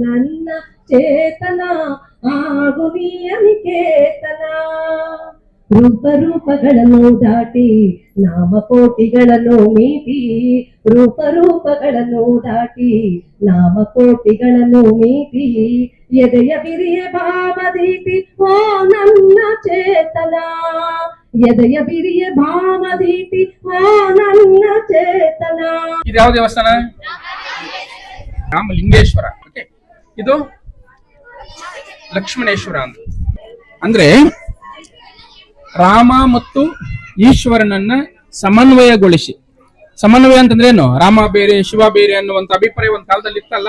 ನನ್ನ ಚೇತನ ಆಗು ನಿಯಮಿಕೇತನ ರೂಪ ರೂಪಗಳನ್ನು ದಾಟಿ ನಾಮಕೋಟಿಗಳನ್ನು ಮೀಟಿ ರೂಪ ರೂಪಗಳನ್ನು ದಾಟಿ ನಾಮಕೋಟಿಗಳನ್ನು ಮೀಟಿ ಎದೆಯ ಬಿರಿಯ ಭಾವದೀಟಿ ಓ ನನ್ನ ಚೇತನ ಎದೆಯ ಬಿರಿಯ ಭಾವದೀಟಿ ಓ ನನ್ನ ಚೇತನ ಇದು ಯಾವ ದೇವಸ್ಥಾನ ರಾಮಲಿಂಗೇಶ್ವರ ಓಕೆ ಇದು ಲಕ್ಷ್ಮಣೇಶ್ವರ ಅಂತ ಅಂದ್ರೆ ರಾಮ ಮತ್ತು ಈಶ್ವರನನ್ನ ಸಮನ್ವಯಗೊಳಿಸಿ. ಸಮನ್ವಯ ಅಂತಂದ್ರೆ ಏನು? ರಾಮ ಬೇರೆ, ಶಿವ ಬೇರೆ ಅನ್ನುವಂತ ಅಭಿಪ್ರಾಯ ಒಂದ್ ಕಾಲದಲ್ಲಿ ಇತ್ತಲ್ಲ?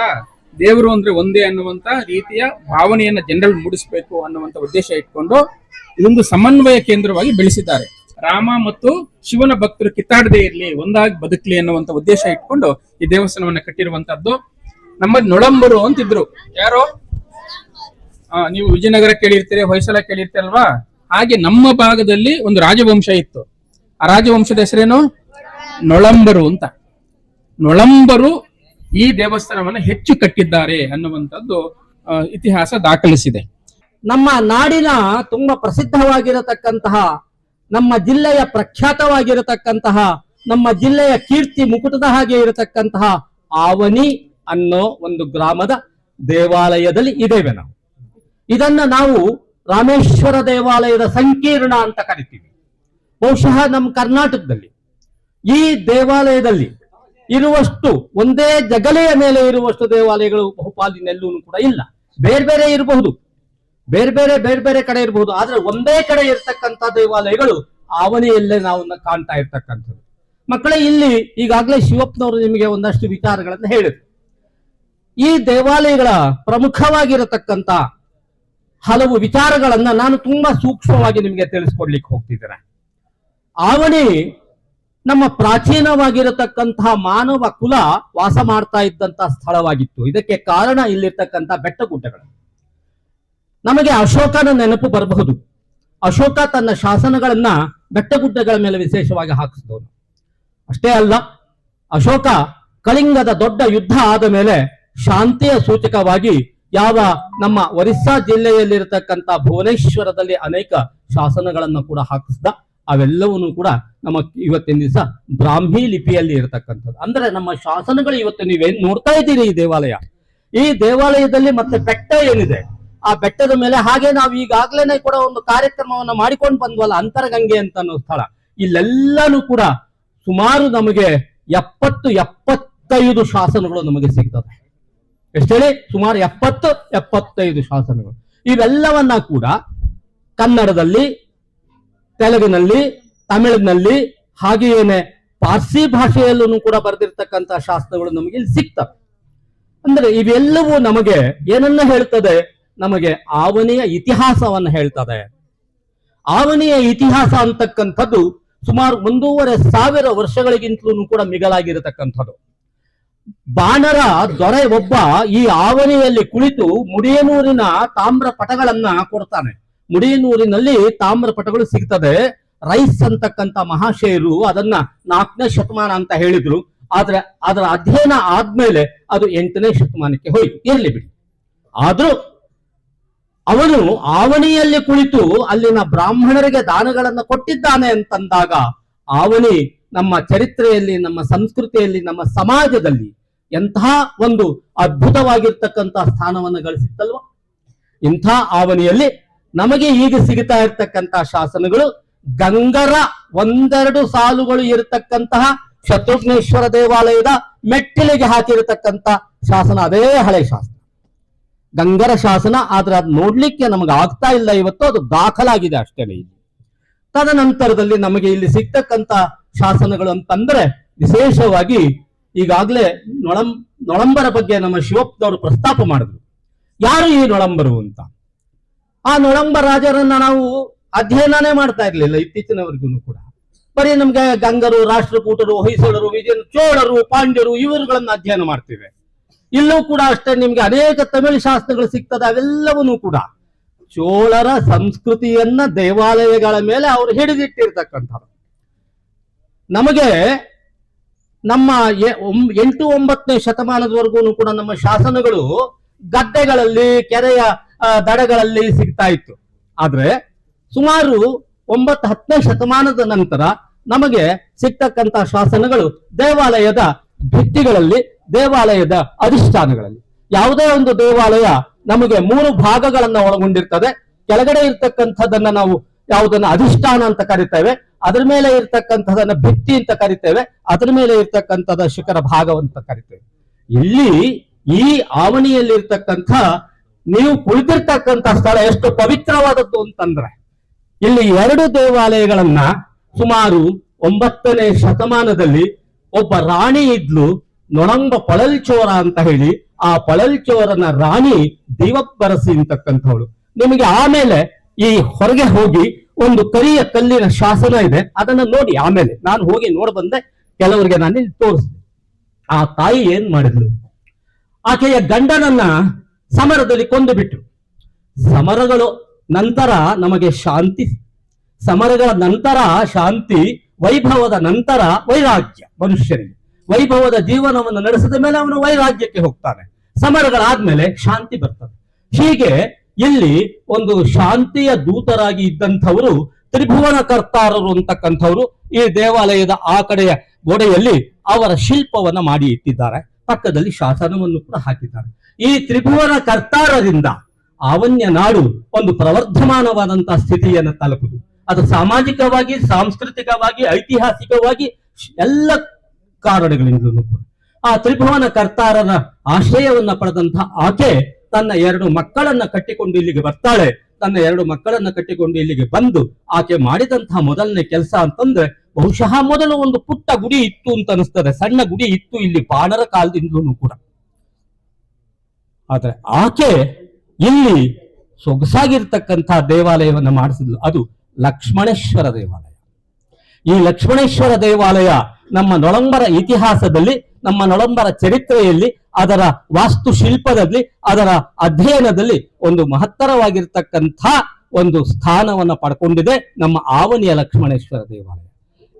ದೇವರು ಅಂದ್ರೆ ಒಂದೇ ಅನ್ನುವಂತ ರೀತಿಯ ಭಾವನೆಯನ್ನ ಜನರಲ್ ಮೂಡಿಸಬೇಕು ಅನ್ನುವಂತ ಉದ್ದೇಶ ಇಟ್ಕೊಂಡು ಇದೊಂದು ಸಮನ್ವಯ ಕೇಂದ್ರವಾಗಿ ಬೆಳೆಸಿದ್ದಾರೆ. ರಾಮ ಮತ್ತು ಶಿವನ ಭಕ್ತರು ಕಿತ್ತಾಡದೇ ಇರಲಿ, ಒಂದಾಗಿ ಬದುಕಲಿ ಅನ್ನುವಂತ ಉದ್ದೇಶ ಇಟ್ಕೊಂಡು ಈ ದೇವಸ್ಥಾನವನ್ನ ಕಟ್ಟಿರುವಂತದ್ದು ನಮ್ಮ ನೊಳಂಬರು ಅಂತಿದ್ರು. ಯಾರು? ನೀವು ವಿಜಯನಗರ ಕೇಳಿರ್ತೀರಿ, ಹೊಯ್ಸಳ ಕೇಳಿರ್ತೀರಲ್ವಾ ಹಾಗೆ ನಮ್ಮ ಭಾಗದಲ್ಲಿ ಒಂದು ರಾಜವಂಶ ಇತ್ತು. ಆ ರಾಜವಂಶದ ಹೆಸರೇನು? ನೊಳಂಬರು ಅಂತ. ನೊಳಂಬರು ಈ ದೇವಸ್ಥಾನವನ್ನು ಹೆಚ್ಚು ಕಟ್ಟಿದ್ದಾರೆ ಅನ್ನುವಂಥದ್ದು ಇತಿಹಾಸ ದಾಖಲಿಸಿದೆ. ನಮ್ಮ ನಾಡಿನ ತುಂಬಾ ಪ್ರಸಿದ್ಧವಾಗಿರತಕ್ಕಂತಹ, ನಮ್ಮ ಜಿಲ್ಲೆಯ ಪ್ರಖ್ಯಾತವಾಗಿರತಕ್ಕಂತಹ, ನಮ್ಮ ಜಿಲ್ಲೆಯ ಕೀರ್ತಿ ಮುಕುಟದ ಹಾಗೆ ಇರತಕ್ಕಂತಹ, ಆವನಿ ಅನ್ನೋ ಒಂದು ಗ್ರಾಮದ ದೇವಾಲಯದಲ್ಲಿ ಇದ್ದೇವೆ ನಾವು. ಇದನ್ನ ನಾವು ರಾಮೇಶ್ವರ ದೇವಾಲಯದ ಸಂಕೀರ್ಣ ಅಂತ ಕರಿತೀವಿ. ಬಹುಶಃ ನಮ್ಮ ಕರ್ನಾಟಕದಲ್ಲಿ ಈ ದೇವಾಲಯದಲ್ಲಿ ಇರುವಷ್ಟು ಒಂದೇ ಜಗಲೆಯ ಮೇಲೆ ಇರುವಷ್ಟು ದೇವಾಲಯಗಳು ಬಹುಪಾಲಿನೆಲ್ಲೂ ಕೂಡ ಇಲ್ಲ. ಬೇರೆ ಬೇರೆ ಇರಬಹುದು. ಬೇರೆ ಬೇರೆ ಬೇರೆ ಬೇರೆ ಕಡೆ ಇರಬಹುದು. ಆದ್ರೆ ಒಂದೇ ಕಡೆ ಇರ್ತಕ್ಕಂಥ ದೇವಾಲಯಗಳು ಆವನೆಯಲ್ಲೇ ನಾವು ಕಾಣ್ತಾ ಇರ್ತಕ್ಕಂಥದ್ದು. ಮಕ್ಕಳೇ, ಇಲ್ಲಿ ಈಗಾಗಲೇ ಶಿವಪ್ಪನವರು ನಿಮಗೆ ಒಂದಷ್ಟು ವಿಚಾರಗಳನ್ನು ಹೇಳಿದ್ರು. ಈ ದೇವಾಲಯಗಳ ಪ್ರಮುಖವಾಗಿರತಕ್ಕಂತ ಹಲವು ವಿಚಾರಗಳನ್ನ ನಾನು ತುಂಬಾ ಸೂಕ್ಷ್ಮವಾಗಿ ನಿಮಗೆ ತಿಳಿಸ್ಕೊಡ್ಲಿಕ್ಕೆ ಹೋಗ್ತಿದ್ದೇನೆ. ಆವಣಿ ನಮ್ಮ ಪ್ರಾಚೀನವಾಗಿರತಕ್ಕಂತಹ ಮಾನವ ಕುಲ ವಾಸ ಮಾಡ್ತಾ ಇದ್ದಂತಹ ಸ್ಥಳವಾಗಿತ್ತು. ಇದಕ್ಕೆ ಕಾರಣ ಇಲ್ಲಿರ್ತಕ್ಕಂಥ ಬೆಟ್ಟ ಗುಡ್ಡಗಳು ನಮಗೆ ಅಶೋಕನ ನೆನಪು ಬರಬಹುದು. ಅಶೋಕ ತನ್ನ ಶಾಸನಗಳನ್ನ ಬೆಟ್ಟಗುಡ್ಡಗಳ ಮೇಲೆ ವಿಶೇಷವಾಗಿ ಹಾಕಿಸಿದವನು. ಅಷ್ಟೇ ಅಲ್ಲ, ಅಶೋಕ ಕಳಿಂಗದ ದೊಡ್ಡ ಯುದ್ಧ ಆದ ಮೇಲೆ ಶಾಂತಿಯ ಸೂಚಕವಾಗಿ ಯಾವ ನಮ್ಮ ಒರಿಸ್ಸಾ ಜಿಲ್ಲೆಯಲ್ಲಿರತಕ್ಕಂತ ಭುವನೇಶ್ವರದಲ್ಲಿ ಅನೇಕ ಶಾಸನಗಳನ್ನು ಕೂಡ ಹಾಕಿಸಿದ, ಅವೆಲ್ಲವನ್ನೂ ಕೂಡ ನಮ್ಮ ಇವತ್ತಿನ ದಿವಸ ಬ್ರಾಹ್ಮಿ ಲಿಪಿಯಲ್ಲಿ ಇರತಕ್ಕಂಥದ್ದು. ಅಂದ್ರೆ ನಮ್ಮ ಶಾಸನಗಳು ಇವತ್ತು ನೀವೇನ್ ನೋಡ್ತಾ ಇದ್ದೀರಿ ಈ ದೇವಾಲಯ? ಈ ದೇವಾಲಯದಲ್ಲಿ ಮತ್ತೆ ಬೆಟ್ಟ ಏನಿದೆ? ಆ ಬೆಟ್ಟದ ಮೇಲೆ ಹಾಗೆ ನಾವು ಈಗಾಗ್ಲೇನೆ ಕೂಡ ಒಂದು ಕಾರ್ಯಕ್ರಮವನ್ನ ಮಾಡಿಕೊಂಡು ಬಂದ್ವಲ್ಲ, ಅಂತರಗಂಗೆ ಅಂತ ಅನ್ನೋ ಸ್ಥಳ. ಇಲ್ಲೆಲ್ಲಾನು ಕೂಡ ಸುಮಾರು ನಮಗೆ ಎಪ್ಪತ್ತು, ಎಪ್ಪತ್ತೈದು ಶಾಸನಗಳು ನಮಗೆ ಸಿಗ್ತದೆ. ಎಷ್ಟು ಹೇಳಿ? ಸುಮಾರು ಎಪ್ಪತ್ತು, ಎಪ್ಪತ್ತೈದು ಶಾಸನಗಳು. ಇವೆಲ್ಲವನ್ನ ಕೂಡ ಕನ್ನಡದಲ್ಲಿ, ತೆಲುಗಿನಲ್ಲಿ, ತಮಿಳಿನಲ್ಲಿ, ಹಾಗೆಯೇನೆ ಪಾರ್ಸಿ ಭಾಷೆಯಲ್ಲೂ ಕೂಡ ಬರೆದಿರ್ತಕ್ಕಂತಹ ಶಾಸ್ತ್ರಗಳು ನಮಗೆ ಇಲ್ಲಿ ಸಿಗ್ತವೆ. ಅಂದ್ರೆ ಇವೆಲ್ಲವೂ ನಮಗೆ ಏನನ್ನ ಹೇಳ್ತದೆ? ನಮಗೆ ಆವನಿಯ ಇತಿಹಾಸವನ್ನ ಹೇಳ್ತದೆ. ಆವನಿಯ ಇತಿಹಾಸ ಅಂತಕ್ಕಂಥದ್ದು ಸುಮಾರು ಒಂದೂವರೆ ಸಾವಿರ ವರ್ಷಗಳಿಗಿಂತಲೂ ಕೂಡ ಮಿಗಲಾಗಿರತಕ್ಕಂಥದ್ದು. ಬಾಣರ ದೊರೆ ಒಬ್ಬ ಈ ಆವರಿಯಲ್ಲಿ ಕುಳಿತು ಮುಡಿಯನೂರಿನ ತಾಮ್ರ ಪಟಗಳನ್ನ ಕೊಡ್ತಾನೆ. ಮುಡಿಯನೂರಿನಲ್ಲಿ ತಾಮ್ರ ಪಟಗಳು ಸಿಗ್ತದೆ. ರೈಸ್ ಅಂತಕ್ಕಂತ ಮಹಾಶಯರು ಅದನ್ನ ನಾಲ್ಕನೇ ಶತಮಾನ ಅಂತ ಹೇಳಿದ್ರು. ಆದ್ರೆ ಅದರ ಅಧ್ಯಯನ ಆದ್ಮೇಲೆ ಅದು ಎಂಟನೇ ಶತಮಾನಕ್ಕೆ ಹೋಯ್ತು. ಇರ್ಲಿ ಬಿಡಿ. ಆದ್ರೂ ಅವನು ಆವಣಿಯಲ್ಲಿ ಕುಳಿತು ಅಲ್ಲಿನ ಬ್ರಾಹ್ಮಣರಿಗೆ ದಾನಗಳನ್ನು ಕೊಟ್ಟಿದ್ದಾನೆ ಅಂತಂದಾಗ, ಆವಣಿ ನಮ್ಮ ಚರಿತ್ರೆಯಲ್ಲಿ, ನಮ್ಮ ಸಂಸ್ಕೃತಿಯಲ್ಲಿ, ನಮ್ಮ ಸಮಾಜದಲ್ಲಿ ಎಂಥ ಒಂದು ಅದ್ಭುತವಾಗಿರ್ತಕ್ಕಂಥ ಸ್ಥಾನವನ್ನು ಗಳಿಸಿತ್ತಲ್ವ? ಇಂಥ ಆವನಿಯಲ್ಲಿ ನಮಗೆ ಈಗ ಸಿಗುತ್ತಾ ಇರ್ತಕ್ಕಂತಹ ಶಾಸನಗಳು ಗಂಗರ ಒಂದೆರಡು ಸಾಲುಗಳು ಇರತಕ್ಕಂತಹ ಶತ್ರುಘ್ನೇಶ್ವರ ದೇವಾಲಯದ ಮೆಟ್ಟಿಲಿಗೆ ಹಾಕಿರತಕ್ಕಂತ ಶಾಸನ, ಅದೇ ಹಳೆ ಶಾಸನ. ಗಂಗರ ಶಾಸನ, ಆದ್ರೆ ಅದು ನೋಡ್ಲಿಕ್ಕೆ ನಮಗೆ ಆಗ್ತಾ ಇಲ್ಲ ಇವತ್ತು, ಅದು ದಾಖಲಾಗಿದೆ ಅಷ್ಟೇ ಇಲ್ಲಿ. ತದನಂತರದಲ್ಲಿ ನಮಗೆ ಇಲ್ಲಿ ಸಿಗ್ತಕ್ಕಂತ ಶಾಸನಗಳು ಅಂತಂದ್ರೆ ವಿಶೇಷವಾಗಿ ಈಗಾಗಲೇ ನೊಳಂ, ನೊಳಂಬರ ಬಗ್ಗೆ ನಮ್ಮ ಶಿವಪ್ಪನವರು ಪ್ರಸ್ತಾಪ ಮಾಡಿದ್ರು. ಯಾರು ಈ ನೊಳಂಬರು ಅಂತ? ಆ ನೊಳಂಬ ರಾಜರನ್ನ ನಾವು ಅಧ್ಯಯನನೇ ಮಾಡ್ತಾ ಇರ್ಲಿಲ್ಲ ಇತ್ತೀಚಿನವರೆಗೂ ಕೂಡ. ಬರೀ ನಮ್ಗೆ ಗಂಗರು, ರಾಷ್ಟ್ರಕೂಟರು, ಹೊಯ್ಸಳರು ವಿಜಯ ಚೋಳರು, ಪಾಂಡ್ಯರು ಇವರುಗಳನ್ನ ಅಧ್ಯಯನ ಮಾಡ್ತೇವೆ. ಇಲ್ಲೂ ಕೂಡ ಅಷ್ಟೇ ನಿಮ್ಗೆ ಅನೇಕ ತಮಿಳು ಶಾಸ್ತ್ರಗಳು ಸಿಗ್ತದೆ, ಅವೆಲ್ಲವನ್ನೂ ಕೂಡ. ಚೋಳರ ಸಂಸ್ಕೃತಿಯನ್ನ ದೇವಾಲಯಗಳ ಮೇಲೆ ಅವರು ಹಿಡಿದಿಟ್ಟಿರ್ತಕ್ಕಂಥ ನಮಗೆ ನಮ್ಮ ಎಂಟು ಒಂಬತ್ತನೇ ಶತಮಾನದವರೆಗೂ ಕೂಡ ನಮ್ಮ ಶಾಸನಗಳು ಗದ್ದೆಗಳಲ್ಲಿ, ಕೆರೆಯ ದಡಗಳಲ್ಲಿ ಸಿಗ್ತಾ ಇತ್ತು. ಆದ್ರೆ ಸುಮಾರು ಒಂಬತ್ತು ಹತ್ತನೇ ಶತಮಾನದ ನಂತರ ನಮಗೆ ಸಿಗ್ತಕ್ಕಂತ ಶಾಸನಗಳು ದೇವಾಲಯದ ಭಿತ್ತಿಗಳಲ್ಲಿ, ದೇವಾಲಯದ ಅಧಿಷ್ಠಾನಗಳಲ್ಲಿ. ಯಾವುದೇ ಒಂದು ದೇವಾಲಯ ನಮಗೆ ಮೂರು ಭಾಗಗಳನ್ನ ಒಳಗೊಂಡಿರ್ತದೆ. ಕೆಳಗಡೆ ಇರ್ತಕ್ಕಂಥದ್ದನ್ನ ನಾವು ಯಾವುದನ್ನ ಅಧಿಷ್ಠಾನ ಅಂತ ಕರಿತೇವೆ. ಅದ್ರ ಮೇಲೆ ಇರ್ತಕ್ಕಂಥದನ್ನ ಭಿತ್ತಿ ಅಂತ ಕರಿತೇವೆ, ಅದ್ರ ಮೇಲೆ ಇರ್ತಕ್ಕಂಥದ ಶಿಖರ ಭಾಗವಂತ ಕರಿತೇವೆ. ಇಲ್ಲಿ ಈ ಆವಣಿಯಲ್ಲಿ ಇರ್ತಕ್ಕಂಥ ನೀವು ಕುಳಿತಿರ್ತಕ್ಕಂಥ ಸ್ಥಳ ಎಷ್ಟು ಪವಿತ್ರವಾದದ್ದು ಅಂತಂದ್ರೆ, ಇಲ್ಲಿ ಎರಡು ದೇವಾಲಯಗಳನ್ನ ಸುಮಾರು ಒಂಬತ್ತನೇ ಶತಮಾನದಲ್ಲಿ ಒಬ್ಬ ರಾಣಿ ಇದ್ಲು, ನೊಣಂಬ ಪಳಲ್ಚೋರ ಅಂತ ಹೇಳಿ, ಆ ಪಳಲ್ಚೋರನ ರಾಣಿ ದೇವಪ್ಪರಸಿ ಅಂತಕ್ಕಂಥವಳು. ನಿಮಗೆ ಆಮೇಲೆ ಈ ಹೊರಗೆ ಹೋಗಿ ಒಂದು ಕರಿಯ ಕಲ್ಲಿನ ಶಾಸನ ಇದೆ. ಅದನ್ನ ನೋಡಿ ಆಮೇಲೆ ನಾನು ಹೋಗಿ ನೋಡ್ ಬಂದೆ. ಕೆಲವರಿಗೆ ನಾನು ತೋರಿಸಿದೆ ಆ ತಾಯಿ ಏನ್ ಮಾಡಿದ್ರು ಆಕೆಯ ಗಂಡನನ್ನ ಸಮರದಲ್ಲಿ ಕೊಂದು ಬಿಟ್ಟು ಸಮರಗಳು ನಂತರ ನಮಗೆ ಶಾಂತಿ. ಸಮರಗಳ ನಂತರ ಶಾಂತಿ, ವೈಭವದ ನಂತರ ವೈರಾಗ್ಯ ಮನುಷ್ಯನಿಗೆ. ವೈಭವದ ಜೀವನವನ್ನು ನಡೆಸಿದ ಮೇಲೆ ಅವನು ವೈರಾಗ್ಯಕ್ಕೆ ಹೋಗ್ತಾನೆ. ಸಮರಗಳಾದ್ಮೇಲೆ ಶಾಂತಿ ಬರ್ತದೆ. ಹೀಗೆ ಇಲ್ಲಿ ಒಂದು ಶಾಂತಿಯ ದೂತರಾಗಿ ಇದ್ದಂಥವರು ತ್ರಿಭುವನ ಕರ್ತಾರರು ಅಂತಕ್ಕಂಥವ್ರು ಈ ದೇವಾಲಯದ ಆ ಕಡೆಯ ಗೋಡೆಯಲ್ಲಿ ಅವರ ಶಿಲ್ಪವನ್ನ ಮಾಡಿ ಇಟ್ಟಿದ್ದಾರೆ. ಪಕ್ಕದಲ್ಲಿ ಶಾಸನವನ್ನು ಕೂಡ ಹಾಕಿದ್ದಾರೆ. ಈ ತ್ರಿಭುವನ ಕರ್ತಾರರಿಂದ ಆವನ್ಯ ನಾಡು ಒಂದು ಪ್ರವರ್ಧಮಾನವಾದಂತಹ ಸ್ಥಿತಿಯನ್ನು ತಲುಪುದು. ಅದು ಸಾಮಾಜಿಕವಾಗಿ, ಸಾಂಸ್ಕೃತಿಕವಾಗಿ, ಐತಿಹಾಸಿಕವಾಗಿ ಎಲ್ಲ ಕಾರಣಗಳಿಂದಲೂ ಕೂಡ. ಆ ತ್ರಿಭುವನ ಕರ್ತಾರನ ಆಶ್ರಯವನ್ನ ಪಡೆದಂತಹ ಆಕೆ ತನ್ನ ಎರಡು ಮಕ್ಕಳನ್ನ ಕಟ್ಟಿಕೊಂಡು ಇಲ್ಲಿಗೆ ಬರ್ತಾಳೆ. ತನ್ನ ಎರಡು ಮಕ್ಕಳನ್ನ ಕಟ್ಟಿಕೊಂಡು ಇಲ್ಲಿಗೆ ಬಂದು ಆಕೆ ಮಾಡಿದಂತಹ ಮೊದಲನೇ ಕೆಲಸ ಅಂತಂದ್ರೆ ಬಹುಶಃ ಮೊದಲು ಒಂದು ಪುಟ್ಟ ಗುಡಿ ಇತ್ತು ಅಂತ ಅನಿಸ್ತದೆ. ಸಣ್ಣ ಗುಡಿ ಇತ್ತು ಇಲ್ಲಿ ಬಾಣರ ಕಾಲದಿಂದಲೂ ಕೂಡ. ಆದ್ರೆ ಆಕೆ ಇಲ್ಲಿ ಸೊಗಸಾಗಿರ್ತಕ್ಕಂತಹ ದೇವಾಲಯವನ್ನ ಮಾಡಿಸಿದ್ಲು. ಅದು ಲಕ್ಷ್ಮಣೇಶ್ವರ ದೇವಾಲಯ. ಈ ಲಕ್ಷ್ಮಣೇಶ್ವರ ದೇವಾಲಯ ನಮ್ಮ ನೊಳಂಬರ ಇತಿಹಾಸದಲ್ಲಿ, ನಮ್ಮ ನೊಳಂಬರ ಚರಿತ್ರೆಯಲ್ಲಿ ಅದರ ವಾಸ್ತುಶಿಲ್ಪದಲ್ಲಿ, ಅದರ ಅಧ್ಯಯನದಲ್ಲಿ ಒಂದು ಮಹತ್ತರವಾಗಿರ್ತಕ್ಕಂಥ ಒಂದು ಸ್ಥಾನವನ್ನ ಪಡ್ಕೊಂಡಿದೆ ನಮ್ಮ ಆವನಿಯ ಲಕ್ಷ್ಮಣೇಶ್ವರ ದೇವಾಲಯ.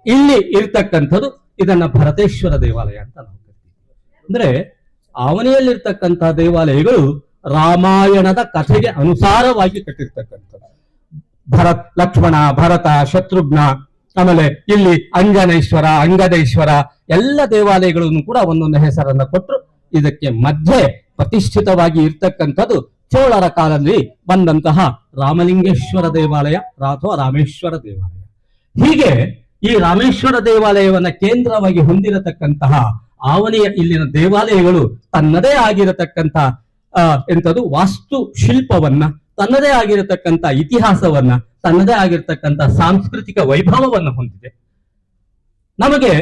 ಇಲ್ಲಿ ಇರ್ತಕ್ಕಂಥದ್ದು ಇದನ್ನ ಭರತೇಶ್ವರ ದೇವಾಲಯ ಅಂತ ನಾವು ಅಂದ್ರೆ ಆವನಿಯಲ್ಲಿರ್ತಕ್ಕಂತಹ ದೇವಾಲಯಗಳು ರಾಮಾಯಣದ ಕಥೆಗೆ ಅನುಸಾರವಾಗಿ ಕಟ್ಟಿರ್ತಕ್ಕಂಥದ್ದು. ಭರತ್, ಲಕ್ಷ್ಮಣ, ಭರತ, ಶತ್ರುಘ್ನ, ಆಮೇಲೆ ಇಲ್ಲಿ ಅಂಜನೇಶ್ವರ, ಅಂಗದೇಶ್ವರ, ಎಲ್ಲ ದೇವಾಲಯಗಳನ್ನು ಕೂಡ ಒಂದೊಂದು ಹೆಸರನ್ನ ಕೊಟ್ಟರು ಇದಕ್ಕೆ ಮಧ್ಯೆ ಪ್ರತಿಷ್ಠಿತವಾಗಿ ಇರ್ತಕ್ಕಂಥದ್ದು ಚೋಳರ ಕಾಲದಲ್ಲಿ ಬಂದಂತಹ ರಾಮಲಿಂಗೇಶ್ವರ ದೇವಾಲಯ ಅಥವಾ ರಾಮೇಶ್ವರ ದೇವಾಲಯ. ಹೀಗೆ ಈ ರಾಮೇಶ್ವರ ದೇವಾಲಯವನ್ನ ಕೇಂದ್ರವಾಗಿ ಹೊಂದಿರತಕ್ಕಂತಹ ಆವನಿಯ ಇಲ್ಲಿನ ದೇವಾಲಯಗಳು ತನ್ನದೇ ಆಗಿರತಕ್ಕಂತಹ ಎಂತದು ವಾಸ್ತು ಶಿಲ್ಪವನ್ನ, ತನ್ನದೇ ಆಗಿರತಕ್ಕಂತ ಇತಿಹಾಸವನ್ನ, ತನ್ನದೇ ಆಗಿರತಕ್ಕಂತ ಸಾಂಸ್ಕೃತಿಕ ವೈಭವವನ್ನು ಹೊಂದಿದೆ. ನಮಗೆ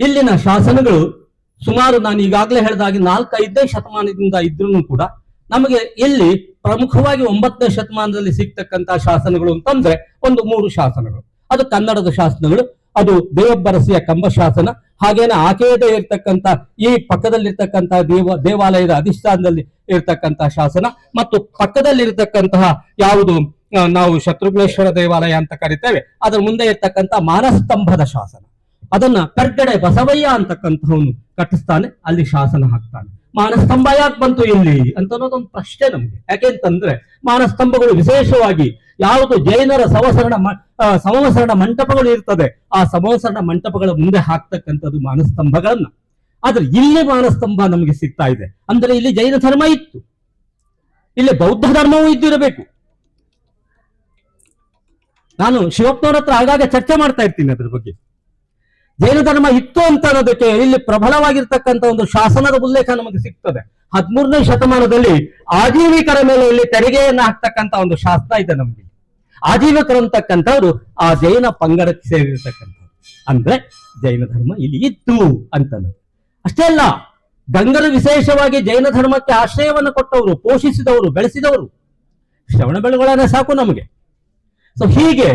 ಇಲ್ಲಿನ ಶಾಸನಗಳು ಸುಮಾರು ನಾನು ಈಗಾಗಲೇ ಹೇಳಿದಾಗೆ ನಾಲ್ಕೈದನೇ ಶತಮಾನದಿಂದ ಇದ್ರೂ ಕೂಡ ನಮಗೆ ಇಲ್ಲಿ ಪ್ರಮುಖವಾಗಿ ಒಂಬತ್ತನೇ ಶತಮಾನದಲ್ಲಿ ಸಿಗ್ತಕ್ಕಂತಹ ಶಾಸನಗಳು ಅಂತಂದ್ರೆ ಒಂದು ಮೂರು ಶಾಸನಗಳು. ಅದು ಕನ್ನಡದ ಶಾಸನಗಳು, ಅದು ದೇವಬ್ಬರಸಿಯ ಕಂಬ ಶಾಸನ, ಹಾಗೇನೆ ಆಕೆಯದೇ ಇರ್ತಕ್ಕಂಥ ಈ ಪಕ್ಕದಲ್ಲಿರ್ತಕ್ಕಂತಹ ದೇವ, ದೇವಾಲಯದ ಅಧಿಷ್ಠಾನದಲ್ಲಿ ಇರ್ತಕ್ಕಂತಹ ಶಾಸನ ಮತ್ತು ಪಕ್ಕದಲ್ಲಿರ್ತಕ್ಕಂತಹ ಯಾವುದು ನಾವು ಶತ್ರುಘ್ನೇಶ್ವರ ದೇವಾಲಯ ಅಂತ ಕರಿತೇವೆ, ಅದರ ಮುಂದೆ ಇರ್ತಕ್ಕಂಥ ಮಾನಸ್ತಂಭದ ಶಾಸನ. ಅದನ್ನ ಕರ್ಗಡೆ ಬಸವಯ್ಯ ಅಂತಕ್ಕಂಥವನು ಕಟ್ಟಿಸ್ತಾನೆ, ಅಲ್ಲಿ ಶಾಸನ ಹಾಕ್ತಾನೆ. ಮಾನಸ್ತಂಭ ಯಾಕೆ ಬಂತು ಇಲ್ಲಿ ಅಂತ ಅನ್ನೋದೊಂದು ಪ್ರಶ್ನೆ ನಮ್ಗೆ. ಯಾಕೆಂತಂದ್ರೆ ಮಾನಸ್ತಂಭಗಳು ವಿಶೇಷವಾಗಿ ಯಾವುದು ಜೈನರ ಸವಸರಣ ಸಮವಸರಣ ಮಂಟಪಗಳು ಇರ್ತದೆ, ಆ ಸಮವಸರಣ ಮಂಟಪಗಳ ಮುಂದೆ ಹಾಕ್ತಕ್ಕಂಥದ್ದು ಮಾನಸ್ತಂಭಗಳನ್ನ. ಆದ್ರೆ ಇಲ್ಲಿ ಮಾನಸ್ತಂಭ ನಮಗೆ ಸಿಗ್ತಾ ಇದೆ. ಅಂದ್ರೆ ಇಲ್ಲಿ ಜೈನ ಧರ್ಮ ಇತ್ತು. ಇಲ್ಲಿ ಬೌದ್ಧ ಧರ್ಮವೂ ಇದ್ದಿರಬೇಕು. ನಾನು ಶಿವಪ್ಪನವ್ರ ಹತ್ರ ಆಗಾಗ ಚರ್ಚೆ ಮಾಡ್ತಾ ಇರ್ತೀನಿ ಅದ್ರ ಬಗ್ಗೆ. ಜೈನ ಧರ್ಮ ಇತ್ತು ಅಂತ ಅನ್ನೋದಕ್ಕೆ ಇಲ್ಲಿ ಪ್ರಬಲವಾಗಿರ್ತಕ್ಕಂಥ ಒಂದು ಶಾಸನದ ಉಲ್ಲೇಖ ನಮಗೆ ಸಿಗ್ತದೆ. ಹದಿಮೂರನೇ ಶತಮಾನದಲ್ಲಿ ಆಜೀವಿಕರ ಮೇಲೆ ಇಲ್ಲಿ ತೆರಿಗೆಯನ್ನ ಹಾಕ್ತಕ್ಕಂಥ ಒಂದು ಶಾಸನ ಇದೆ ನಮಗೆ. ಆಜೀವಿಕರು ಅಂತಕ್ಕಂಥವ್ರು ಆ ಜೈನ ಪಂಗಡಕ್ಕೆ ಸೇರಿರ್ತಕ್ಕಂಥವ್ರು. ಅಂದ್ರೆ ಜೈನ ಧರ್ಮ ಇಲ್ಲಿ ಇತ್ತು ಅಂತ ಅಷ್ಟೇ ಅಲ್ಲ, ಗಂಗರು ವಿಶೇಷವಾಗಿ ಜೈನ ಧರ್ಮಕ್ಕೆ ಆಶ್ರಯವನ್ನು ಕೊಟ್ಟವರು, ಪೋಷಿಸಿದವರು, ಬೆಳೆಸಿದವರು. ಶ್ರವಣ ಬೆಳಗೊಳನೆ ಸಾಕು ನಮಗೆ. ಸೊ ಹೀಗೆ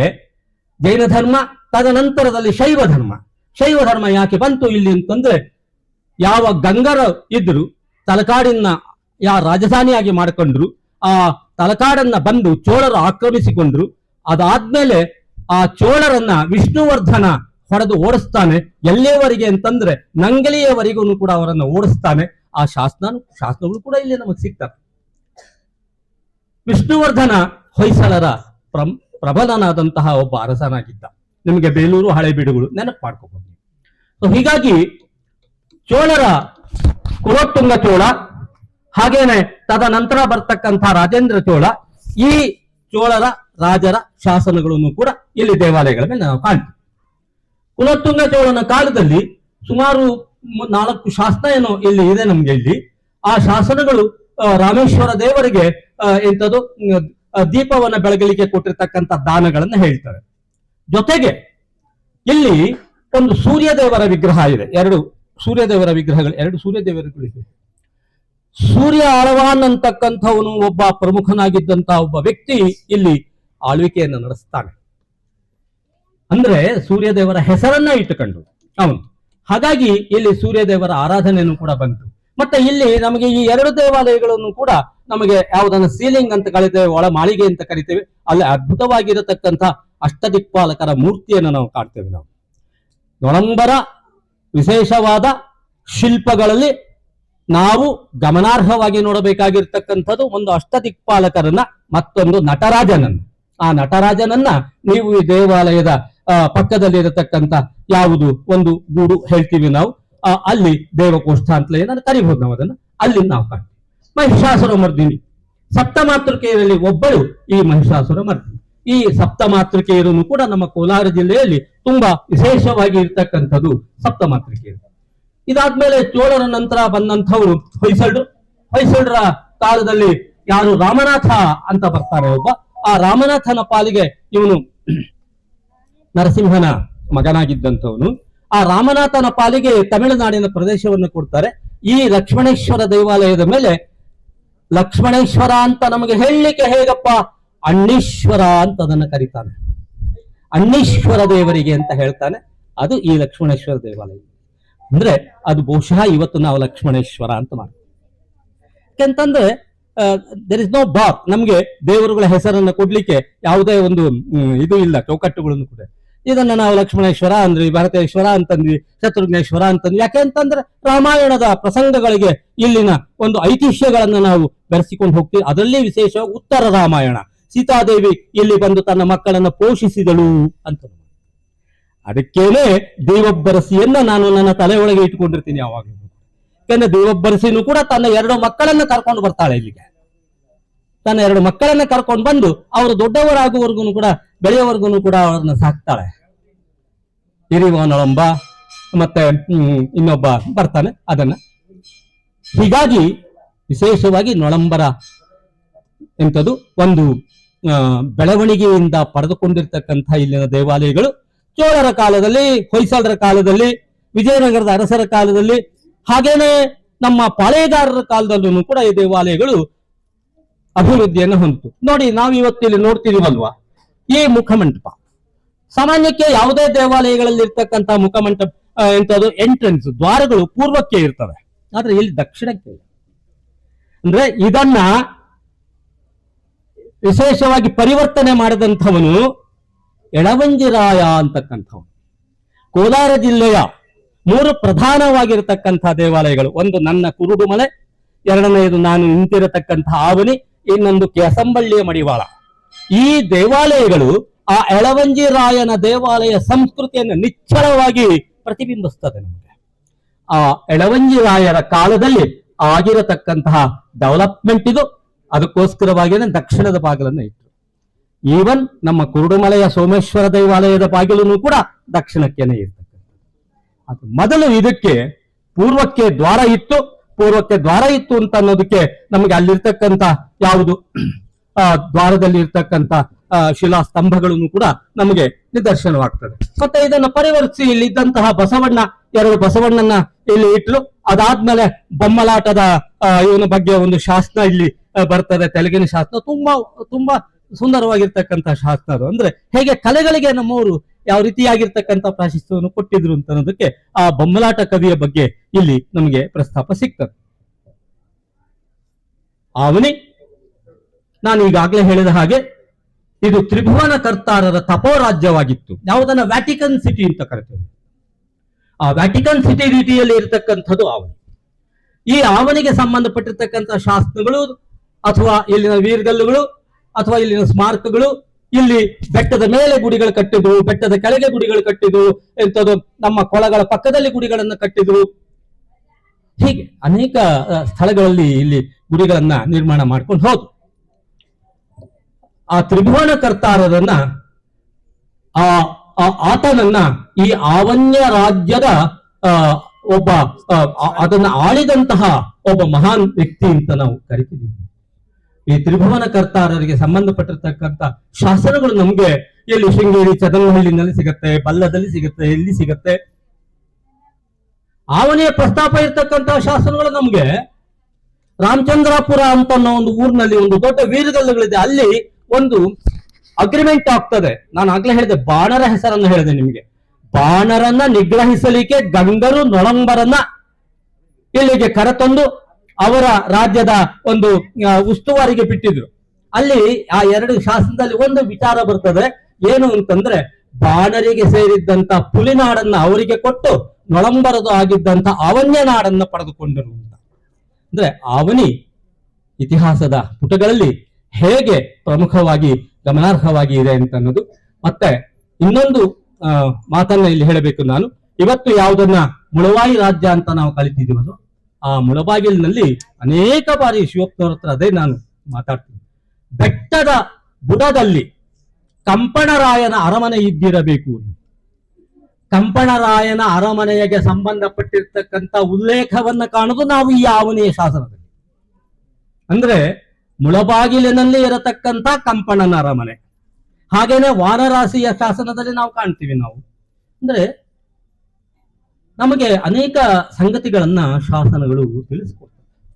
ಜೈನ ಧರ್ಮ ತದನಂತರದಲ್ಲಿ ಶೈವ ಧರ್ಮ ಶೈವ ಧರ್ಮ ಯಾಕೆ ಬಂತು ಇಲ್ಲಿ ಅಂತಂದ್ರೆ ಯಾವ ಗಂಗರ ಇದ್ರು ತಲಕಾಡಿನ ಯಾವ ರಾಜಧಾನಿಯಾಗಿ ಮಾಡಿಕೊಂಡ್ರು, ಆ ತಲಕಾಡನ್ನ ಬಂದು ಚೋಳರು ಆಕ್ರಮಿಸಿಕೊಂಡ್ರು, ಅದಾದ್ಮೇಲೆ ಆ ಚೋಳರನ್ನ ವಿಷ್ಣುವರ್ಧನ ಹೊಡೆದು ಓಡಿಸ್ತಾನೆ, ಎಲ್ಲಿಯವರೆಗೆ ಅಂತಂದ್ರೆ ನಂಗಲಿಯವರೆಗೂ ಕೂಡ ಅವರನ್ನು ಓಡಿಸ್ತಾನೆ, ಆ ಶಾಸನ ಶಾಸನಗಳು ಕೂಡ ಇಲ್ಲಿ ನಮಗೆ ಸಿಗ್ತವೆ. ವಿಷ್ಣುವರ್ಧನ ಹೊಯ್ಸಳರ ಪ್ರಬಲನಾದಂತಹ ಒಬ್ಬ ಅರಸನಾಗಿದ್ದ. ನಿಮಗೆ ಬೇಲೂರು ಹಳೆಬೀಡುಗಳು ನೆನಪು ಮಾಡ್ಕೋಬಹುದು ಹೀಗಾಗಿ ಚೋಳರ ಕುಲೋತ್ತುಂಗ ಚೋಳ, ಹಾಗೇನೆ ತದನಂತರ ಬರ್ತಕ್ಕಂಥ ರಾಜೇಂದ್ರ ಚೋಳ, ಈ ಚೋಳರ ರಾಜರ ಶಾಸನಗಳನ್ನು ಕೂಡ ಇಲ್ಲಿ ದೇವಾಲಯಗಳ ಮೇಲೆ ನಾವು ಕಾಣ್ತೀವಿ. ಕುಲೋತ್ತುಂಗ ಚೋಳನ ಕಾಲದಲ್ಲಿ ಸುಮಾರು ನಾಲ್ಕು ಶಾಸನ ಏನೋ ಇಲ್ಲಿ ಇದೆ ನಮ್ಗೆ ಇಲ್ಲಿ. ಆ ಶಾಸನಗಳು ರಾಮೇಶ್ವರ ದೇವರಿಗೆ ಇಂಥದ್ದು ದೀಪವನ್ನ ಬೆಳಗಲಿಕ್ಕೆ ಕೊಟ್ಟಿರ್ತಕ್ಕಂಥ ದಾನಗಳನ್ನು ಹೇಳ್ತಾರೆ. ಜೊತೆಗೆ ಇಲ್ಲಿ ಒಂದು ಸೂರ್ಯದೇವರ ವಿಗ್ರಹ ಇದೆ. ಎರಡು ಸೂರ್ಯದೇವರ ವಿಗ್ರಹಗಳು, ಎರಡು ಸೂರ್ಯ ದೇವರುಗಳಿವೆ ಸೂರ್ಯ ಅಳವಾನ್ ಅಂತಕ್ಕಂಥವನು ಒಬ್ಬ ಪ್ರಮುಖನಾಗಿದ್ದಂತಹ ಒಬ್ಬ ವ್ಯಕ್ತಿ ಇಲ್ಲಿ ಆಳ್ವಿಕೆಯನ್ನು ನಡೆಸ್ತಾನೆ. ಅಂದ್ರೆ ಸೂರ್ಯದೇವರ ಹೆಸರನ್ನ ಇಟ್ಟುಕೊಂಡು. ಅವನು ಹಾಗಾಗಿ ಇಲ್ಲಿ ಸೂರ್ಯದೇವರ ಆರಾಧನೆಯನ್ನು ಕೂಡ ಬಂತು. ಮತ್ತೆ ಇಲ್ಲಿ ನಮಗೆ ಈ ಎರಡು ದೇವಾಲಯಗಳನ್ನು ಕೂಡ ನಮಗೆ ಯಾವುದನ್ನ ಸೀಲಿಂಗ್ ಅಂತ ಕರಿತೇವೆ, ಒಳ ಮಾಳಿಗೆ ಅಂತ ಕರಿತೇವೆ, ಅಲ್ಲಿ ಅದ್ಭುತವಾಗಿರತಕ್ಕಂಥ ಅಷ್ಟದಿಕ್ಪಾಲಕರ ಮೂರ್ತಿಯನ್ನು ನಾವು ಕಾಣ್ತೇವೆ ನಾವು. ನೊಳಂಬರ ವಿಶೇಷವಾದ ಶಿಲ್ಪಗಳಲ್ಲಿ ನಾವು ಗಮನಾರ್ಹವಾಗಿ ನೋಡಬೇಕಾಗಿರ್ತಕ್ಕಂಥದ್ದು ಒಂದು ಅಷ್ಟದಿಕ್ಪಾಲಕರನ್ನ ಮತ್ತೊಂದು ನಟರಾಜನನ್ನ. ಆ ನಟರಾಜನನ್ನ ನೀವು ಈ ದೇವಾಲಯದ ಪಕ್ಕದಲ್ಲಿ ಇರತಕ್ಕಂತ ಯಾವುದು ಒಂದು ಗೂಡು ಹೇಳ್ತೀವಿ ನಾವು. ಅಲ್ಲಿ ದೇವಕೋಷ್ಠ ಅಂತಲೇ ಏನಾದ್ರು ಕರಿಬಹುದು ನಾವು ಅದನ್ನ. ಅಲ್ಲಿ ನಾವು ಕಾಣ್ತೀವಿ. ಮಹಿಷಾಸುರ ಮರ್ದಿನಿ. ಸಪ್ತ ಮಾತೃಕೆಯರಲ್ಲಿ ಒಬ್ಬಳು ಈ ಮಹಿಷಾಸುರ ಮರ್ದಿನಿ. ಈ ಸಪ್ತ ಮಾತೃಕೆಯರನ್ನು ಕೂಡ ನಮ್ಮ ಕೋಲಾರ ಜಿಲ್ಲೆಯಲ್ಲಿ ತುಂಬಾ ವಿಶೇಷವಾಗಿ ಇರ್ತಕ್ಕಂಥದ್ದು ಸಪ್ತ ಮಾತೃಕೆಯರು ಇದಾದ್ಮೇಲೆ ಚೋಳರ ನಂತರ ಬಂದಂಥವರು ಹೊಯ್ಸಳರು ಹೊಯ್ಸಳರ ಕಾಲದಲ್ಲಿ ಯಾರು ರಾಮನಾಥ ಅಂತ ಬರ್ತಾರೆ ಒಬ್ಬ. ಆ ರಾಮನಾಥನ ಪಾಲಿಗೆ ಇವನು ನರಸಿಂಹನ ಮಗನಾಗಿದ್ದಂಥವನು. ಆ ರಾಮನಾಥನ ಪಾಲಿಗೆ ತಮಿಳುನಾಡಿನ ಪ್ರದೇಶವನ್ನು ಕೊಡ್ತಾರೆ. ಈ ಲಕ್ಷ್ಮಣೇಶ್ವರ ದೇವಾಲಯದ ಮೇಲೆ ಲಕ್ಷ್ಮಣೇಶ್ವರ ಅಂತ ನಮಗೆ ಹೇಳಲಿಕ್ಕೆ ಹೇಗಪ್ಪ? ಅಣ್ಣೇಶ್ವರ ಅಂತ ಅದನ್ನ ಕರೀತಾನೆ. ಅಣ್ಣೀಶ್ವರ ದೇವರಿಗೆ ಅಂತ ಹೇಳ್ತಾನೆ. ಅದು ಈ ಲಕ್ಷ್ಮಣೇಶ್ವರ ದೇವಾಲಯ. ಅಂದ್ರೆ ಅದು ಬಹುಶಃ ಇವತ್ತು ನಾವು ಲಕ್ಷ್ಮಣೇಶ್ವರ ಅಂತ ಮಾಡ್ತೀವಿ. ಯಾಕೆಂತಂದ್ರೆ ದರ್ ಇಸ್ ನೋ ಬಾತ್ ನಮ್ಗೆ ದೇವರುಗಳ ಹೆಸರನ್ನು ಕೊಡ್ಲಿಕ್ಕೆ ಯಾವುದೇ ಒಂದು ಇದು ಇಲ್ಲ, ಚೌಕಟ್ಟುಗಳನ್ನು ಕೂಡ. ಇದನ್ನ ನಾವು ಲಕ್ಷ್ಮಣೇಶ್ವರ ಅಂದ್ರಿ ಭರತೇಶ್ವರ ಅಂತಂದ್ವಿ, ಶತ್ರುಘ್ನೇಶ್ವರ ಅಂತಂದ್ವಿ. ಯಾಕೆ ಅಂತಂದ್ರೆ, ರಾಮಾಯಣದ ಪ್ರಸಂಗಗಳಿಗೆ ಇಲ್ಲಿನ ಒಂದು ಐತಿಹ್ಯಗಳನ್ನ ನಾವು ಬೆರೆಸಿಕೊಂಡು ಹೋಗ್ತೀವಿ. ಅದರಲ್ಲಿ ವಿಶೇಷವಾಗಿ ಉತ್ತರ ರಾಮಾಯಣ. ಸೀತಾದೇವಿ ಇಲ್ಲಿ ಬಂದು ತನ್ನ ಮಕ್ಕಳನ್ನ ಪೋಷಿಸಿದಳು ಅಂತ ಅದಕ್ಕೇನೆ ದೇವಬ್ಬರಸಿಯನ್ನ ನಾನು ನನ್ನ ತಲೆ ಒಳಗೆ ಇಟ್ಕೊಂಡಿರ್ತೀನಿ ಯಾವಾಗಲೂ ಯಾಕಂದ್ರೆ ದೇವಬ್ಬರಸಿನೂ ಕೂಡ ತನ್ನ ಎರಡು ಮಕ್ಕಳನ್ನ ಕರ್ಕೊಂಡು ಬರ್ತಾಳೆ ಇಲ್ಲಿಗೆ. ತನ್ನ ಎರಡು ಮಕ್ಕಳನ್ನ ಕರ್ಕೊಂಡು ಬಂದು ಅವರು ದೊಡ್ಡವರಾಗುವವರೆಗೂ ಕೂಡ, ಬೆಳೆಯವರೆಗೂ ಕೂಡ ಅವರನ್ನ ಸಾಕ್ತಾಳೆ. ಹಿರಿವನೊಳಂಬ ಮತ್ತೆ ಇನ್ನೊಬ್ಬ ಬರ್ತಾನೆ ಅದನ್ನ. ಹೀಗಾಗಿ ವಿಶೇಷವಾಗಿ ನೊಳಂಬರ ಎಂಥದ್ದು ಒಂದು ಬೆಳವಣಿಗೆಯಿಂದ ಪಡೆದುಕೊಂಡಿರ್ತಕ್ಕಂಥ ಇಲ್ಲಿನ ದೇವಾಲಯಗಳು ಚೋಳರ ಕಾಲದಲ್ಲಿ ಹೊಯ್ಸಳರ ಕಾಲದಲ್ಲಿ ವಿಜಯನಗರದ ಅರಸರ ಕಾಲದಲ್ಲಿ ಹಾಗೇನೆ ನಮ್ಮ ಪಾಳೆಯಗಾರರ ಕಾಲದಲ್ಲೂ ಕೂಡ ಈ ದೇವಾಲಯಗಳು ಅಭಿವೃದ್ಧಿಯನ್ನು ಹೊಂದಿತು. ನೋಡಿ ನಾವು ಇವತ್ತು ಇಲ್ಲಿ ನೋಡ್ತಿದೀವಲ್ವಾ? ಈ ಮುಖಮಂಟಪ. ಸಾಮಾನ್ಯಕ್ಕೆ ಯಾವುದೇ ದೇವಾಲಯಗಳಲ್ಲಿ ಇರ್ತಕ್ಕಂಥ ಮುಖಮಂಟಪ ಆ, ಎಂತದು ಎಂಟ್ರೆನ್ಸ್ ದ್ವಾರಗಳು ಪೂರ್ವಕ್ಕೆ ಇರ್ತವೆ. ಆದ್ರೆ ಇಲ್ಲಿ ದಕ್ಷಿಣಕ್ಕೆ ಅಂದ್ರೆ ಇದನ್ನ ವಿಶೇಷವಾಗಿ ಪರಿವರ್ತನೆ ಮಾಡಿದಂಥವನು ಎಳವಂಜಿರಾಯ ಅಂತಕ್ಕಂಥವನು. ಕೋಲಾರ ಜಿಲ್ಲೆಯ ಮೂರು ಪ್ರಧಾನವಾಗಿರತಕ್ಕಂಥ ದೇವಾಲಯಗಳು, ಒಂದು ನನ್ನ ಕುರುಡುಮಲೆ ಎರಡನೆಯದು ನಾನು ನಿಂತಿರತಕ್ಕಂಥ ಆವನಿ, ಇನ್ನೊಂದು ಕೆಸಂಬಳ್ಳಿಯ ಮಡಿವಾಳ. ಈ ದೇವಾಲಯಗಳು ಆ ಎಳವಂಜಿರಾಯನ ದೇವಾಲಯ ಸಂಸ್ಕೃತಿಯನ್ನು ನಿಚ್ಚಳವಾಗಿ ಪ್ರತಿಬಿಂಬಿಸ್ತದೆ ನಮಗೆ. ಆ ಎಳವಂಜಿರಾಯರ ಕಾಲದಲ್ಲಿ ಆಗಿರತಕ್ಕಂತಹ ಡೆವಲಪ್ಮೆಂಟ್ ಇದು. ಅದಕ್ಕೋಸ್ಕರವಾಗಿಯೇ ದಕ್ಷಿಣದ ಬಾಗಿಲನ್ನು ಇಟ್ಟರು. ಈವನ್ ನಮ್ಮ ಕುರುಡುಮಲೆಯ ಸೋಮೇಶ್ವರ ದೇವಾಲಯದ ಬಾಗಿಲನ್ನು ಕೂಡ ದಕ್ಷಿಣಕ್ಕೇನೆ ಇರ್ತಕ್ಕಂಥ ಅದು ಮೊದಲು ಇದಕ್ಕೆ ಪೂರ್ವಕ್ಕೆ ದ್ವಾರ ಇತ್ತು. ಪೂರ್ವಕ್ಕೆ ದ್ವಾರ ಇತ್ತು ಅಂತ ಅನ್ನೋದಕ್ಕೆ ನಮಗೆ ಅಲ್ಲಿರ್ತಕ್ಕಂಥ ಯಾವುದು? ದ್ವಾರದಲ್ಲಿ ಇರ್ತಕ್ಕಂಥ ಶಿಲಾ ಸ್ತಂಭಗಳನ್ನು ಕೂಡ ನಮಗೆ ನಿದರ್ಶನವಾಗ್ತದೆ. ಮತ್ತೆ ಇದನ್ನು ಪರಿವರ್ತಿಸಿ ಇಲ್ಲಿ ಇದ್ದಂತಹ ಬಸವಣ್ಣ, ಎರಡು ಬಸವಣ್ಣನ ಇಲ್ಲಿ ಇಟ್ಲು ಅದಾದ್ಮೇಲೆ ಬೊಮ್ಮಲಾಟದ ಇವನ ಬಗ್ಗೆ ಒಂದು ಶಾಸನ ಇಲ್ಲಿ ಬರ್ತದೆ. ತೆಲುಗಿನ ಶಾಸ್ತ್ರ ತುಂಬಾ ತುಂಬಾ ಸುಂದರವಾಗಿರ್ತಕ್ಕಂಥ ಶಾಸ್ತ್ರ ಅದು. ಅಂದ್ರೆ ಹೇಗೆ ಕಲೆಗಳಿಗೆ ನಮ್ಮವರು ಯಾವ ರೀತಿಯಾಗಿರ್ತಕ್ಕಂಥ ಪ್ರಾಶಸ್ತ್ಯವನ್ನು ಕೊಟ್ಟಿದ್ರು ಅಂತ ಅನ್ನೋದಕ್ಕೆ ಆ ಬೊಮ್ಮಲಾಟ ಕವಿಯ ಬಗ್ಗೆ ಇಲ್ಲಿ ನಮಗೆ ಪ್ರಸ್ತಾಪ ಸಿಗ್ತದೆ. ಅವನಿ ನಾನು ಈಗಾಗಲೇ ಹೇಳಿದ ಹಾಗೆ ಇದು ತ್ರಿಭುವನ ಕರ್ತಾರರ ತಪೋರಾಜ್ಯವಾಗಿತ್ತು. ಯಾವುದನ್ನ ವ್ಯಾಟಿಕನ್ ಸಿಟಿ ಅಂತ ಕರಿತೇವೆ. ಆ ವ್ಯಾಟಿಕನ್ ಸಿಟಿ ರೀತಿಯಲ್ಲಿ ಇರತಕ್ಕಂಥದ್ದು ಆವನಿ. ಈ ಆವನಿಗೆ ಸಂಬಂಧಪಟ್ಟಿರ್ತಕ್ಕಂಥ ಶಾಸನಗಳು ಅಥವಾ ಇಲ್ಲಿನ ವೀರ್ಗಲ್ಲುಗಳು, ಅಥವಾ ಇಲ್ಲಿನ ಸ್ಮಾರಕಗಳು, ಇಲ್ಲಿ ಬೆಟ್ಟದ ಮೇಲೆ ಗುಡಿಗಳು ಕಟ್ಟಿದ್ರು ಬೆಟ್ಟದ ಕೆಳಗೆ ಗುಡಿಗಳು ಕಟ್ಟಿದ್ರು ಎಂಥದ್ದು ನಮ್ಮ ಕೊಳಗಳ ಪಕ್ಕದಲ್ಲಿ ಗುಡಿಗಳನ್ನು ಕಟ್ಟಿದ್ರು ಹೀಗೆ ಅನೇಕ ಸ್ಥಳಗಳಲ್ಲಿ ಇಲ್ಲಿ ಗುಡಿಗಳನ್ನ ನಿರ್ಮಾಣ ಮಾಡ್ಕೊಂಡು ಹೋದ್ರು. ಆ ತ್ರಿಭುವನ ಕರ್ತಾರರನ್ನ, ಆ ಆತನನ್ನ ಈ ಆವನ್ಯ ರಾಜ್ಯದ ಒಬ್ಬ ಅದನ್ನ ಆಳಿದಂತಹ ಒಬ್ಬ ಮಹಾನ್ ವ್ಯಕ್ತಿ ಅಂತ ನಾವು ಕರಿತಿದ್ದೀವಿ. ಈ ತ್ರಿಭುವನ ಕರ್ತಾರರಿಗೆ ಸಂಬಂಧಪಟ್ಟಿರ್ತಕ್ಕಂಥ ಶಾಸನಗಳು ನಮ್ಗೆ ಎಲ್ಲಿ ಶೃಂಗೇರಿ ಚದನಹಳ್ಳಿನಲ್ಲಿ ಸಿಗತ್ತೆ, ಬಲ್ಲದಲ್ಲಿ ಸಿಗತ್ತೆ, ಎಲ್ಲಿ ಸಿಗತ್ತೆ? ಆವನೆಯ ಪ್ರಸ್ತಾಪ ಇರ್ತಕ್ಕಂತಹ ಶಾಸನಗಳು ನಮ್ಗೆ ರಾಮಚಂದ್ರಾಪುರ ಅಂತ ಒಂದು ಊರಿನಲ್ಲಿ ಒಂದು ದೊಡ್ಡ ವೀರಗಲ್ಲುಗಳಿದೆ ಅಲ್ಲಿ ಒಂದು ಅಗ್ರಿಮೆಂಟ್ ಆಗ್ತದೆ. ನಾನು ಆಗ್ಲೇ ಹೇಳಿದೆ, ಬಾಣರ ಹೆಸರನ್ನ ಹೇಳಿದೆ ನಿಮ್ಗೆ. ಬಾಣರನ್ನ ನಿಗ್ರಹಿಸಲಿಕ್ಕೆ ಗಂಗರು ನೊಳಂಬರನ್ನ ಇಲ್ಲಿಗೆ ಕರೆತಂದು ಅವರ ರಾಜ್ಯದ ಒಂದು ಉಸ್ತುವಾರಿಗೆ ಬಿಟ್ಟಿದ್ರು. ಅಲ್ಲಿ ಆ ಎರಡು ಶಾಸನದಲ್ಲಿ ಒಂದು ವಿಚಾರ ಬರ್ತದೆ. ಏನು ಅಂತಂದ್ರೆ, ಬಾಣರಿಗೆ ಸೇರಿದ್ದಂತ ಪುಲಿನಾಡನ್ನ ಅವರಿಗೆ ಕೊಟ್ಟು ನೊಳಂಬರದು ಆಗಿದ್ದಂತ ಅವನ್ಯ ನಾಡನ್ನ ಪಡೆದುಕೊಂಡರು ಅಂತ. ಅಂದ್ರೆ ಅವನಿ ಇತಿಹಾಸದ ಪುಟಗಳಲ್ಲಿ ಹೇಗೆ ಪ್ರಮುಖವಾಗಿ ಗಮನಾರ್ಹವಾಗಿ ಇದೆ ಅಂತ ಅನ್ನೋದು. ಮತ್ತೆ ಇನ್ನೊಂದು ಮಾತನ್ನ ಇಲ್ಲಿ ಹೇಳಬೇಕು ನಾನು. ಇವತ್ತು ಯಾವುದನ್ನ ಮುಳವಾಯಿ ರಾಜ್ಯ ಅಂತ ನಾವು ಕಲಿತಿದ್ದೀವಲ್ಲ ಆ ಮುಳಬಾಗಿಲಿನಲ್ಲಿ ಅನೇಕ ಬಾರಿ ಶಿವಪ್ಪನವ್ರ ಹತ್ರ ಅದೇ ನಾನು ಮಾತಾಡ್ತೀನಿ. ಬೆಟ್ಟದ ಬುಡದಲ್ಲಿ ಕಂಪಣರಾಯನ ಅರಮನೆ ಇದ್ದಿರಬೇಕು. ಕಂಪಣರಾಯನ ಅರಮನೆಗೆ ಸಂಬಂಧಪಟ್ಟಿರ್ತಕ್ಕಂಥ ಉಲ್ಲೇಖವನ್ನ ಕಾಣುವುದು ನಾವು ಈ ಆವನೆಯ ಶಾಸನದಲ್ಲಿ. ಅಂದ್ರೆ ಮುಳಬಾಗಿಲಿನಲ್ಲಿ ಇರತಕ್ಕಂಥ ಕಂಪಣನ ಅರಮನೆ. ಹಾಗೇನೆ ವಾರಣಾಸಿಯ ಶಾಸನದಲ್ಲಿ ನಾವು ಕಾಣ್ತೀವಿ ನಾವು. ಅಂದ್ರೆ ನಮಗೆ ಅನೇಕ ಸಂಗತಿಗಳನ್ನ ಶಾಸನಗಳು ತಿಳಿಸಿಕೊಡ್ತವೆ.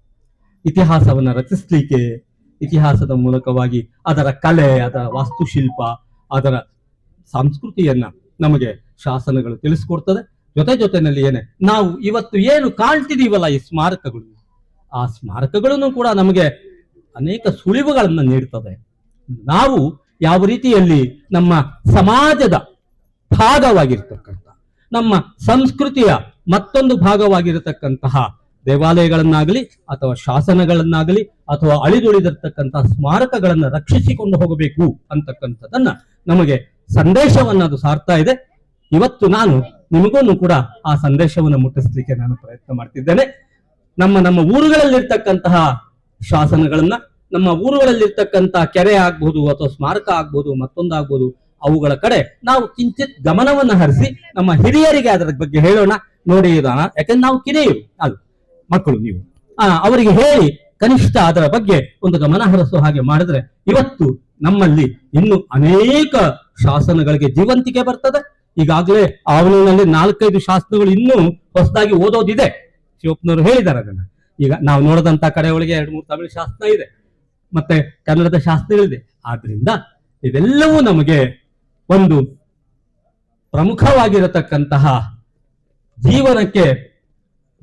ಇತಿಹಾಸವನ್ನ ರಚಿಸಲಿಕ್ಕೆ ಇತಿಹಾಸದ ಮೂಲಕವಾಗಿ ಅದರ ಕಲೆ, ಅದರ ವಾಸ್ತುಶಿಲ್ಪ, ಅದರ ಸಂಸ್ಕೃತಿಯನ್ನ ನಮಗೆ ಶಾಸನಗಳು ತಿಳಿಸ್ಕೊಡ್ತದೆ ಜೊತೆ ಜೊತೆನಲ್ಲಿ ಏನೇ, ನಾವು ಇವತ್ತು ಏನು ಕಾಣ್ತಿದೀವಲ್ಲ ಈ ಸ್ಮಾರಕಗಳು? ಆ ಸ್ಮಾರಕಗಳನ್ನು ಕೂಡ ನಮಗೆ ಅನೇಕ ಸುಳಿವುಗಳನ್ನ ನೀಡ್ತದೆ. ನಾವು ಯಾವ ರೀತಿಯಲ್ಲಿ ನಮ್ಮ ಸಮಾಜದ ಭಾಗವಾಗಿರ್ತಕ್ಕಂಥ ನಮ್ಮ ಸಂಸ್ಕೃತಿಯ ಮತ್ತೊಂದು ಭಾಗವಾಗಿರತಕ್ಕಂತಹ ದೇವಾಲಯಗಳನ್ನಾಗಲಿ ಅಥವಾ ಶಾಸನಗಳನ್ನಾಗಲಿ ಅಥವಾ ಅಳಿದುಳಿದಿರ್ತಕ್ಕಂತಹ ಸ್ಮಾರಕಗಳನ್ನ ರಕ್ಷಿಸಿಕೊಂಡು ಹೋಗಬೇಕು ಅಂತಕ್ಕಂಥದ್ದನ್ನ ನಮಗೆ ಸಂದೇಶವನ್ನ ಅದು ಸಾರ್ತಾ ಇದೆ. ಇವತ್ತು ನಾನು ನಿಮಗೂ ಕೂಡ ಆ ಸಂದೇಶವನ್ನು ಮುಟ್ಟಿಸ್ಲಿಕ್ಕೆ ನಾನು ಪ್ರಯತ್ನ ಮಾಡ್ತಿದ್ದೇನೆ. ನಮ್ಮ ನಮ್ಮ ಊರುಗಳಲ್ಲಿರ್ತಕ್ಕಂತಹ ಶಾಸನಗಳನ್ನ, ನಮ್ಮ ಊರುಗಳಲ್ಲಿರ್ತಕ್ಕಂತಹ ಕೆರೆ ಆಗ್ಬಹುದು ಅಥವಾ ಸ್ಮಾರಕ ಆಗ್ಬಹುದು ಮತ್ತೊಂದಾಗ್ಬೋದು ಅವುಗಳ ಕಡೆ ನಾವು ಕಿಂಚಿತ್ ಗಮನವನ್ನು ಹರಿಸಿ ನಮ್ಮ ಹಿರಿಯರಿಗೆ ಅದರ ಬಗ್ಗೆ ಹೇಳೋಣ. ನೋಡಿ ಇದಾನ ಯಾಕಂದ್ರೆ ನಾವು ಕಿರಿಯರು. ಅದು ಮಕ್ಕಳು ನೀವು. ಅವರಿಗೆ ಹೇಳಿ ಕನಿಷ್ಠ ಅದರ ಬಗ್ಗೆ ಒಂದು ಗಮನ ಹರಿಸುವ ಹಾಗೆ ಮಾಡಿದ್ರೆ ಇವತ್ತು ನಮ್ಮಲ್ಲಿ ಇನ್ನು ಅನೇಕ ಶಾಸನಗಳಿಗೆ ಜೀವಂತಿಕೆ ಬರ್ತದೆ. ಈಗಾಗಲೇ ಆವಲಿನಲ್ಲಿ ನಾಲ್ಕೈದು ಶಾಸನಗಳು ಇನ್ನೂ ಹೊಸದಾಗಿ ಓದೋದಿದೆ. ಶಿವಪ್ಪನವರು ಹೇಳಿದ್ದಾರೆ ಅದನ್ನ. ಈಗ ನಾವು ನೋಡದಂತ ಕಡೆ ಒಳಗೆ ಎರಡು ಮೂರು ತಮಿಳು ಶಾಸನ ಇದೆ. ಮತ್ತೆ ಕನ್ನಡದ ಶಾಸನಗಳಿದೆ. ಆದ್ರಿಂದ ಇದೆಲ್ಲವೂ ನಮಗೆ ಒಂದು ಪ್ರಮುಖವಾಗಿರತಕ್ಕಂತಹ ಜೀವನಕ್ಕೆ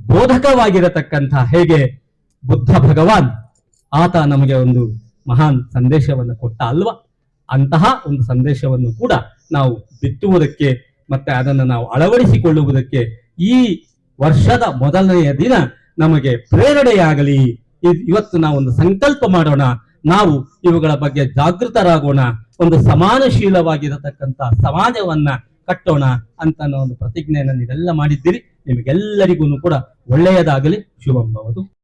ಬೋಧಕವಾಗಿರತಕ್ಕಂತಹ ಹೇಗೆ ಬುದ್ಧ ಭಗವಾನ್ ಆತ ನಮಗೆ ಒಂದು ಮಹಾನ್ ಸಂದೇಶವನ್ನು ಕೊಟ್ಟ ಅಲ್ವಾ? ಅಂತಹ ಒಂದು ಸಂದೇಶವನ್ನು ಕೂಡ ನಾವು ಬಿತ್ತುವುದಕ್ಕೆ ಮತ್ತೆ ಅದನ್ನು ನಾವು ಅಳವಡಿಸಿಕೊಳ್ಳುವುದಕ್ಕೆ ಈ ವರ್ಷದ ಮೊದಲನೆಯ ದಿನ ನಮಗೆ ಪ್ರೇರಣೆಯಾಗಲಿ. ಇವತ್ತು ನಾವು ಒಂದು ಸಂಕಲ್ಪ ಮಾಡೋಣ. ನಾವು ಇವುಗಳ ಬಗ್ಗೆ ಜಾಗೃತರಾಗೋಣ, ಒಂದು ಸಮಾನಶೀಲವಾಗಿರತಕ್ಕಂತ ಸಮಾಜವನ್ನ ಕಟ್ಟೋಣ ಅಂತ ಒಂದು ಪ್ರತಿಜ್ಞೆಯನ್ನು ನೀವೆಲ್ಲ ಮಾಡಿದ್ದೀರಿ. ನಿಮಗೆಲ್ಲರಿಗೂ ಕೂಡ ಒಳ್ಳೆಯದಾಗಲಿ. ಶುಭಂ ಭವತು.